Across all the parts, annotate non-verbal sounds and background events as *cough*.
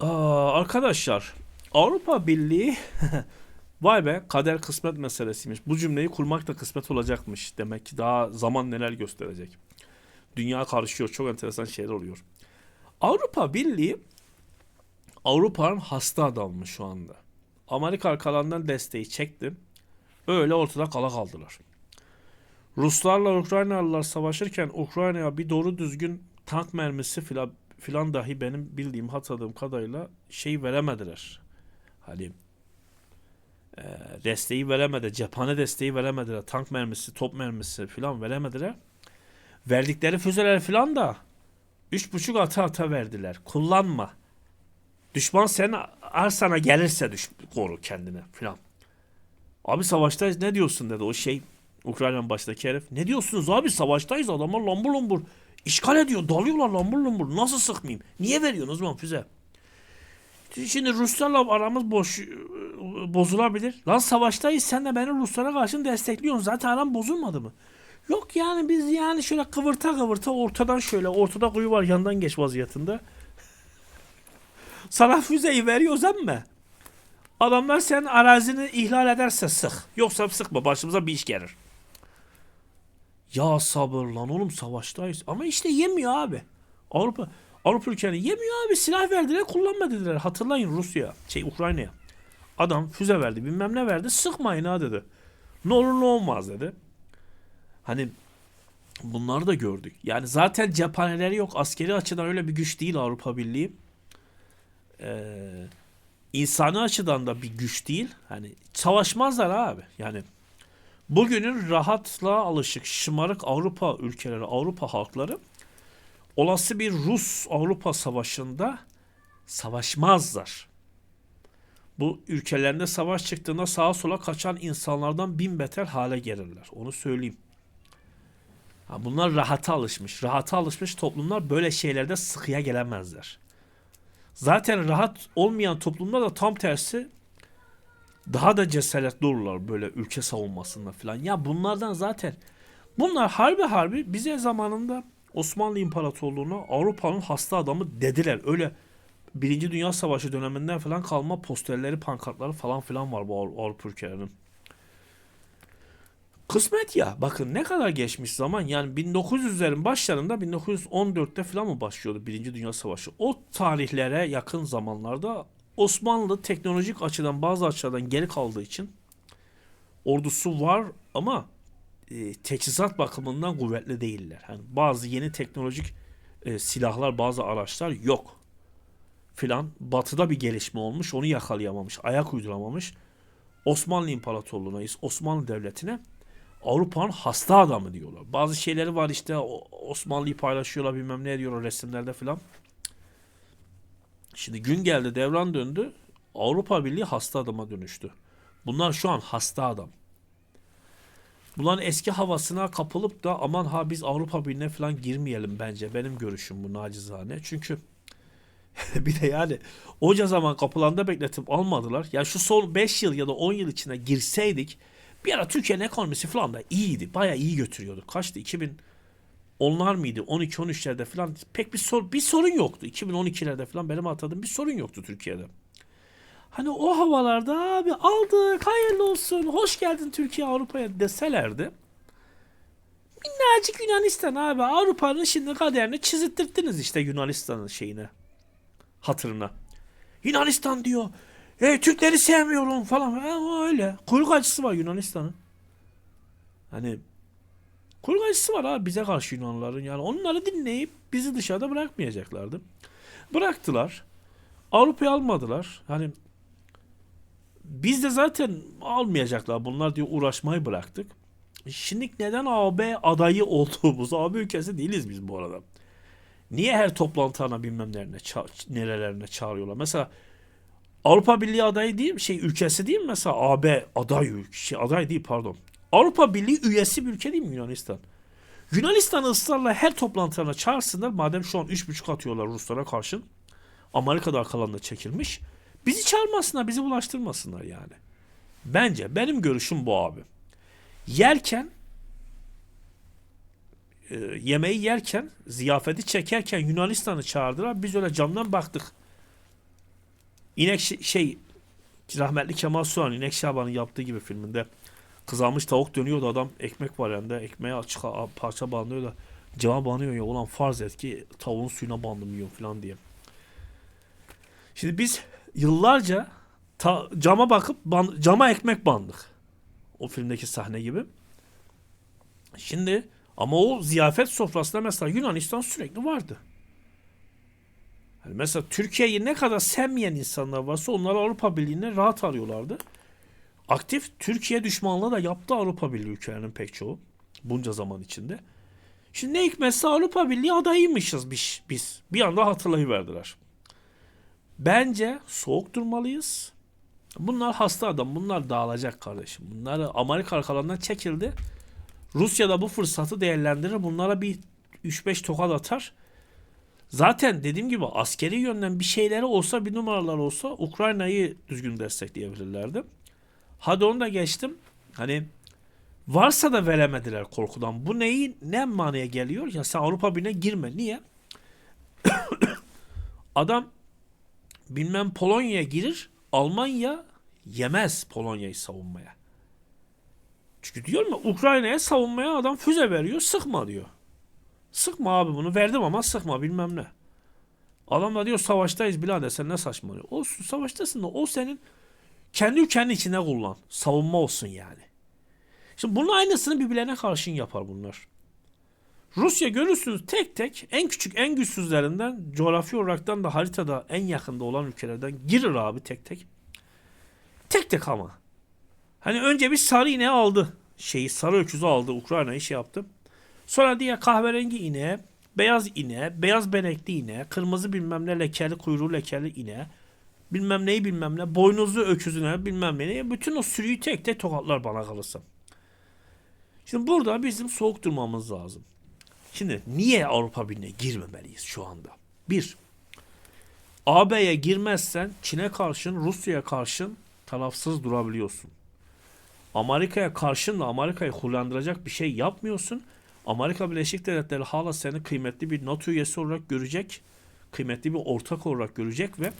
Aa, arkadaşlar Avrupa Birliği *laughs* vay be kader kısmet meselesiymiş. Bu cümleyi kurmak da kısmet olacakmış. Demek ki daha zaman neler gösterecek. Dünya karışıyor. Çok enteresan şeyler oluyor. Avrupa Birliği Avrupa'nın hasta adamı şu anda. Amerika arkalarından desteği çekti. Öyle ortada kala kaldılar. Ruslarla Ukraynalılar savaşırken Ukrayna'ya bir doğru düzgün tank mermisi filan filan dahi benim bildiğim hatırladığım kadarıyla şey veremediler. Hani e, desteği veremedi. Cephane desteği veremediler. Tank mermisi, top mermisi filan veremediler. Verdikleri füzeler filan da üç buçuk ata ata verdiler. Kullanma. Düşman senin arsana gelirse düş, koru kendini filan. Abi savaştayız ne diyorsun dedi o şey Ukrayna'nın baştaki herif. Ne diyorsunuz abi savaştayız adamlar lambur lumbur. İşgal ediyor dalıyorlar lambur lumbur. Nasıl sıkmayayım? Niye veriyorsunuz zaman füze? Şimdi Ruslarla aramız boş bozulabilir. Lan savaştayız sen de beni Ruslara karşı destekliyorsun. Zaten aram bozulmadı mı? Yok yani biz yani şöyle kıvırta kıvırta ortadan şöyle ortada kuyu var yandan geç vaziyetinde. Sana füzeyi veriyoruz ama adamlar senin arazini ihlal ederse sık. Yoksa sıkma başımıza bir iş gelir. Ya sabır lan oğlum savaştayız. Ama işte yemiyor abi. Avrupa Avrupa ülkeleri yemiyor abi. Silah verdiler kullanma dediler. Hatırlayın Rusya şey Ukrayna'ya. Adam füze verdi bilmem ne verdi. Sıkmayın ha dedi. Ne olur ne olmaz dedi. Hani bunları da gördük. Yani zaten cephaneleri yok. Askeri açıdan öyle bir güç değil Avrupa Birliği. Ee, insani açıdan da bir güç değil. Hani savaşmazlar abi. Yani bugünün rahatla alışık şımarık Avrupa ülkeleri, Avrupa halkları olası bir Rus-Avrupa savaşında savaşmazlar. Bu ülkelerinde savaş çıktığında sağa sola kaçan insanlardan bin beter hale gelirler. Onu söyleyeyim. Ha, bunlar rahata alışmış. Rahata alışmış toplumlar böyle şeylerde sıkıya gelemezler. Zaten rahat olmayan toplumda da tam tersi daha da cesaretli olurlar böyle ülke savunmasında falan. Ya bunlardan zaten bunlar harbi harbi bize zamanında Osmanlı İmparatorluğu'na Avrupa'nın hasta adamı dediler. Öyle Birinci Dünya Savaşı döneminden falan kalma posterleri, pankartları falan filan var bu Avru- Avrupa ülkelerinin. Kısmet ya. Bakın ne kadar geçmiş zaman. Yani 1900'lerin başlarında 1914'te falan mı başlıyordu Birinci Dünya Savaşı? O tarihlere yakın zamanlarda Osmanlı teknolojik açıdan bazı açılardan geri kaldığı için ordusu var ama e, teçhizat bakımından kuvvetli değiller. Yani bazı yeni teknolojik e, silahlar, bazı araçlar yok filan. Batı'da bir gelişme olmuş, onu yakalayamamış, ayak uyduramamış. Osmanlı İmparatorluğu'na, Osmanlı Devleti'ne Avrupa'nın hasta adamı diyorlar. Bazı şeyleri var işte Osmanlı'yı paylaşıyorlar bilmem ne diyorlar resimlerde filan. Şimdi gün geldi devran döndü. Avrupa Birliği hasta adama dönüştü. Bunlar şu an hasta adam. Bunların eski havasına kapılıp da aman ha biz Avrupa Birliği'ne falan girmeyelim bence. Benim görüşüm bu nacizane. Çünkü *laughs* bir de yani onca zaman kapılanda bekletip almadılar. Ya şu son 5 yıl ya da 10 yıl içine girseydik bir ara Türkiye'nin ekonomisi falan da iyiydi. Baya iyi götürüyordu. Kaçtı? 2000 onlar mıydı? 12-13'lerde falan pek bir sor bir sorun yoktu. 2012'lerde falan benim hatırladığım bir sorun yoktu Türkiye'de. Hani o havalarda abi aldık hayırlı olsun hoş geldin Türkiye Avrupa'ya deselerdi. Minnacık Yunanistan abi Avrupa'nın şimdi kaderini çizittirdiniz işte Yunanistan'ın şeyine hatırına. Yunanistan diyor. E, Türkleri sevmiyorum falan. O öyle. Kuyruk acısı var Yunanistan'ın. Hani kuyruk acısı var abi bize karşı Yunanlıların. Yani onları dinleyip bizi dışarıda bırakmayacaklardı. Bıraktılar. Avrupa'yı almadılar. Hani biz de zaten almayacaklar. Bunlar diye uğraşmayı bıraktık. Şimdi neden AB adayı olduğumuz AB ülkesi değiliz biz bu arada. Niye her toplantılarına bilmem nelerine, ça- nerelerine çağırıyorlar? Mesela Avrupa Birliği adayı değil mi? Şey ülkesi değil mi mesela AB aday ülke şey aday değil pardon. Avrupa Birliği üyesi bir ülke değil mi Yunanistan? Yunanistan'ı ısrarla her toplantılarına çağırsınlar. Madem şu an 3,5 atıyorlar Ruslara karşı. Amerika'da arkalarında çekilmiş. Bizi çağırmasınlar, bizi bulaştırmasınlar yani. Bence benim görüşüm bu abi. Yerken e, yemeği yerken, ziyafeti çekerken Yunanistan'ı çağırdılar. Biz öyle camdan baktık. İnek şey rahmetli Kemal Sunal İnek Şaban'ın yaptığı gibi filminde kızarmış tavuk dönüyordu adam ekmek var yanında ekmeğe açık parça banlıyor da cama banıyor ya ulan farz et ki tavuğun suyuna bandım yiyorum falan diye. Şimdi biz yıllarca ta- cama bakıp ban- cama ekmek bandık. O filmdeki sahne gibi. Şimdi ama o ziyafet sofrasında mesela Yunanistan sürekli vardı. Yani mesela Türkiye'yi ne kadar sevmeyen insanlar varsa onları Avrupa Birliği'ne rahat arıyorlardı. Aktif Türkiye düşmanlığı da yaptı Avrupa Birliği ülkelerinin pek çoğu bunca zaman içinde. Şimdi ne hikmetse Avrupa Birliği adayıymışız biz. biz. Bir anda hatırlayıverdiler. Bence soğuk durmalıyız. Bunlar hasta adam. Bunlar dağılacak kardeşim. Bunları Amerika arkalarından çekildi. Rusya da bu fırsatı değerlendirir. Bunlara bir 3-5 tokat atar. Zaten dediğim gibi askeri yönden bir şeyleri olsa bir numaralar olsa Ukrayna'yı düzgün destekleyebilirlerdi. Hadi onu da geçtim. Hani varsa da veremediler korkudan. Bu neyi ne manaya geliyor? Ya sen Avrupa Birliği'ne girme. Niye? *coughs* Adam bilmem Polonya'ya girir. Almanya yemez Polonya'yı savunmaya. Çünkü diyor mu Ukrayna'ya savunmaya adam füze veriyor sıkma diyor. Sıkma abi bunu verdim ama sıkma bilmem ne. Adam da diyor savaştayız birader sen ne saçmalıyor. Olsun savaştasın da o senin kendi ülkenin içine kullan. Savunma olsun yani. Şimdi bunun aynısını birbirlerine karşın yapar bunlar. Rusya görürsünüz tek tek en küçük en güçsüzlerinden coğrafi olaraktan da haritada en yakında olan ülkelerden girir abi tek tek. Tek tek ama. Hani önce bir sarı ineği aldı. Şeyi sarı öküzü aldı. Ukrayna'yı şey yaptı. Sonra diye kahverengi ineğe, beyaz ineğe, beyaz benekli ineğe, kırmızı bilmem ne lekeli kuyruğu lekeli ineğe, bilmem neyi bilmem ne, boynuzlu öküzüne bilmem ne. Bütün o sürüyü tek tek tokatlar bana kalırsa. Şimdi burada bizim soğuk durmamız lazım. Şimdi niye Avrupa Birliği'ne girmemeliyiz şu anda? Bir, AB'ye girmezsen Çin'e karşın, Rusya'ya karşın tarafsız durabiliyorsun. Amerika'ya karşın da Amerika'yı kullandıracak bir şey yapmıyorsun. Amerika Birleşik Devletleri hala seni kıymetli bir NATO üyesi olarak görecek. Kıymetli bir ortak olarak görecek ve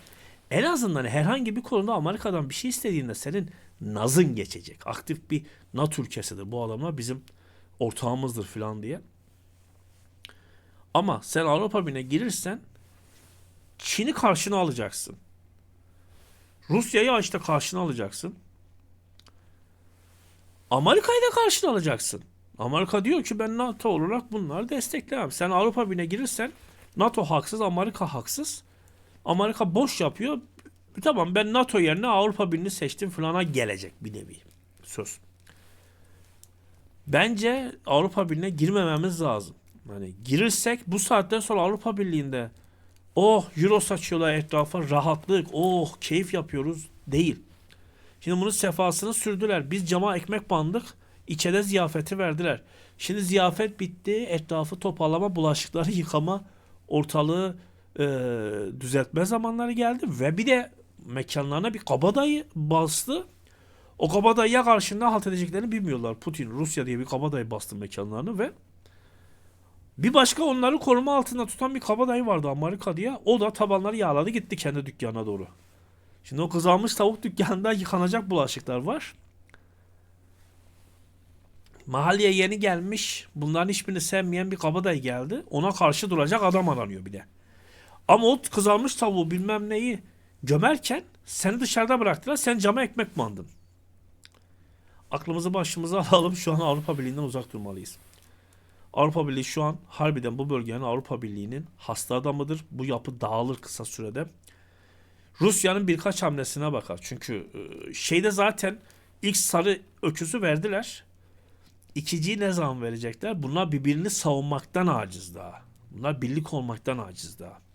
en azından herhangi bir konuda Amerika'dan bir şey istediğinde senin nazın geçecek. Aktif bir NATO ülkesidir. Bu adamlar bizim ortağımızdır falan diye. Ama sen Avrupa Birliği'ne girirsen Çin'i karşına alacaksın. Rusya'yı işte karşına alacaksın. Amerika'yı da karşına alacaksın. Amerika diyor ki ben NATO olarak bunları desteklemem. Sen Avrupa Birliği'ne girirsen NATO haksız, Amerika haksız. Amerika boş yapıyor. Tamam ben NATO yerine Avrupa Birliği'ni seçtim falana gelecek bir nevi. Söz. Bence Avrupa Birliği'ne girmememiz lazım. Hani girirsek bu saatten sonra Avrupa Birliği'nde oh euro saçıyorlar etrafa rahatlık oh keyif yapıyoruz değil. Şimdi bunun sefasını sürdüler. Biz cama ekmek bandık. İçeride ziyafeti verdiler. Şimdi ziyafet bitti. Etrafı toparlama, bulaşıkları yıkama, ortalığı e, düzeltme zamanları geldi. Ve bir de mekanlarına bir kabadayı bastı. O kabadayıya karşında halt edeceklerini bilmiyorlar. Putin, Rusya diye bir kabadayı bastı mekanlarını ve bir başka onları koruma altında tutan bir kabadayı vardı Amerika diye. O da tabanları yağladı gitti kendi dükkanına doğru. Şimdi o kızarmış tavuk dükkanında yıkanacak bulaşıklar var. Mahalleye yeni gelmiş, bunların hiçbirini sevmeyen bir kabadayı geldi. Ona karşı duracak adam aranıyor bir de. Ama o kızarmış tavuğu bilmem neyi gömerken seni dışarıda bıraktılar. Sen cama ekmek mandın. Aklımızı başımıza *laughs* alalım. Şu an Avrupa Birliği'nden uzak durmalıyız. Avrupa Birliği şu an harbiden bu bölgenin Avrupa Birliği'nin hasta adamıdır. Bu yapı dağılır kısa sürede. Rusya'nın birkaç hamlesine bakar. Çünkü e, şeyde zaten ilk sarı öküzü verdiler. İkinciyi ne zaman verecekler? Bunlar birbirini savunmaktan aciz daha. Bunlar birlik olmaktan aciz daha.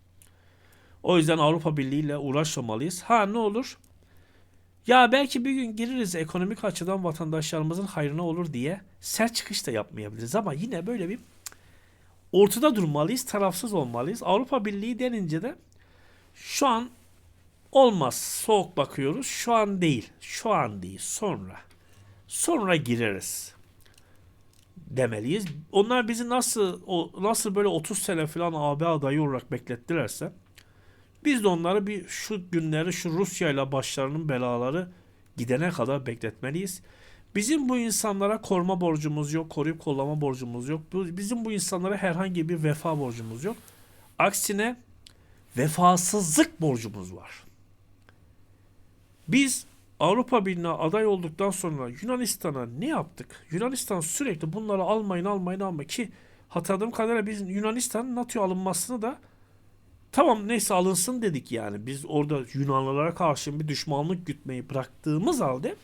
O yüzden Avrupa Birliği ile uğraşmamalıyız. Ha ne olur? Ya belki bir gün gireriz ekonomik açıdan vatandaşlarımızın hayrına olur diye sert çıkış da yapmayabiliriz ama yine böyle bir ortada durmalıyız, tarafsız olmalıyız. Avrupa Birliği denince de şu an olmaz. Soğuk bakıyoruz. Şu an değil. Şu an değil. Sonra. Sonra gireriz demeliyiz. Onlar bizi nasıl o nasıl böyle 30 sene falan AB adayı olarak beklettilerse Biz de onları bir şu günleri şu Rusya ile başlarının belaları gidene kadar bekletmeliyiz. Bizim bu insanlara koruma borcumuz yok, koruyup kollama borcumuz yok. Bizim bu insanlara herhangi bir vefa borcumuz yok. Aksine vefasızlık borcumuz var. Biz Avrupa Birliği'ne aday olduktan sonra Yunanistan'a ne yaptık? Yunanistan sürekli bunları almayın almayın almayın ki hatırladığım kadarıyla biz Yunanistan'ın NATO'ya alınmasını da tamam neyse alınsın dedik yani. Biz orada Yunanlılara karşı bir düşmanlık gütmeyi bıraktığımız halde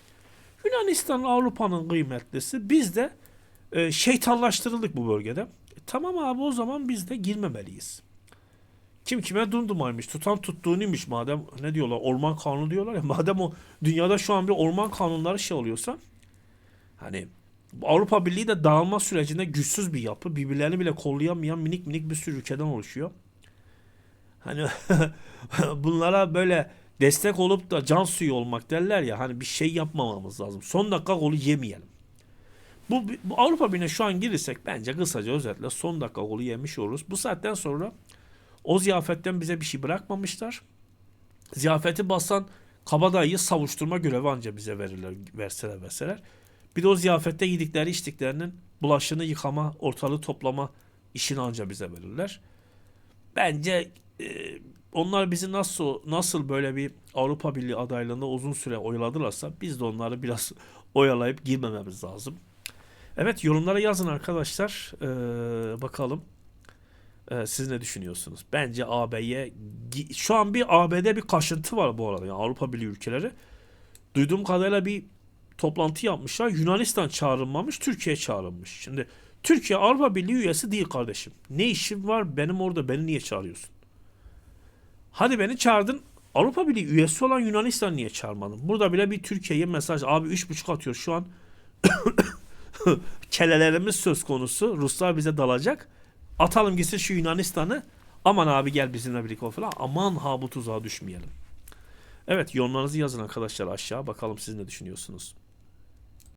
Yunanistan Avrupa'nın kıymetlisi biz de e, şeytanlaştırıldık bu bölgede. E, tamam abi o zaman biz de girmemeliyiz. Kim kime dumdumaymış, tutan tuttuğunuymuş madem ne diyorlar orman kanunu diyorlar ya *laughs* madem o dünyada şu an bir orman kanunları şey oluyorsa hani Avrupa Birliği de dağılma sürecinde güçsüz bir yapı birbirlerini bile kollayamayan minik minik bir sürü ülkeden oluşuyor. Hani *laughs* bunlara böyle destek olup da can suyu olmak derler ya hani bir şey yapmamamız lazım. Son dakika golü yemeyelim. Bu, bu Avrupa Birliği'ne şu an girirsek bence kısaca özetle son dakika golü yemiş oluruz. Bu saatten sonra o ziyafetten bize bir şey bırakmamışlar. Ziyafeti basan kabadayıyı savuşturma görevi anca bize verirler, verseler verseler. Bir de o ziyafette yedikleri içtiklerinin bulaşını yıkama, ortalığı toplama işini anca bize verirler. Bence e, onlar bizi nasıl nasıl böyle bir Avrupa Birliği adaylığında uzun süre oyaladılarsa biz de onları biraz *laughs* oyalayıp girmememiz lazım. Evet yorumlara yazın arkadaşlar. Ee, bakalım. Ee, siz ne düşünüyorsunuz? Bence AB'ye şu an bir AB'de bir kaşıntı var bu arada. Yani Avrupa Birliği ülkeleri. Duyduğum kadarıyla bir toplantı yapmışlar. Yunanistan çağrılmamış, Türkiye çağrılmış. Şimdi Türkiye Avrupa Birliği üyesi değil kardeşim. Ne işim var benim orada? Beni niye çağırıyorsun? Hadi beni çağırdın. Avrupa Birliği üyesi olan Yunanistan niye çağırmadın? Burada bile bir Türkiye'ye mesaj. Abi 3.5 atıyor şu an. *coughs* Kelelerimiz söz konusu. Ruslar bize dalacak. Atalım gitsin şu Yunanistan'ı. Aman abi gel bizimle birlikte ol falan. Aman ha bu tuzağa düşmeyelim. Evet yorumlarınızı yazın arkadaşlar aşağı. Bakalım siz ne düşünüyorsunuz.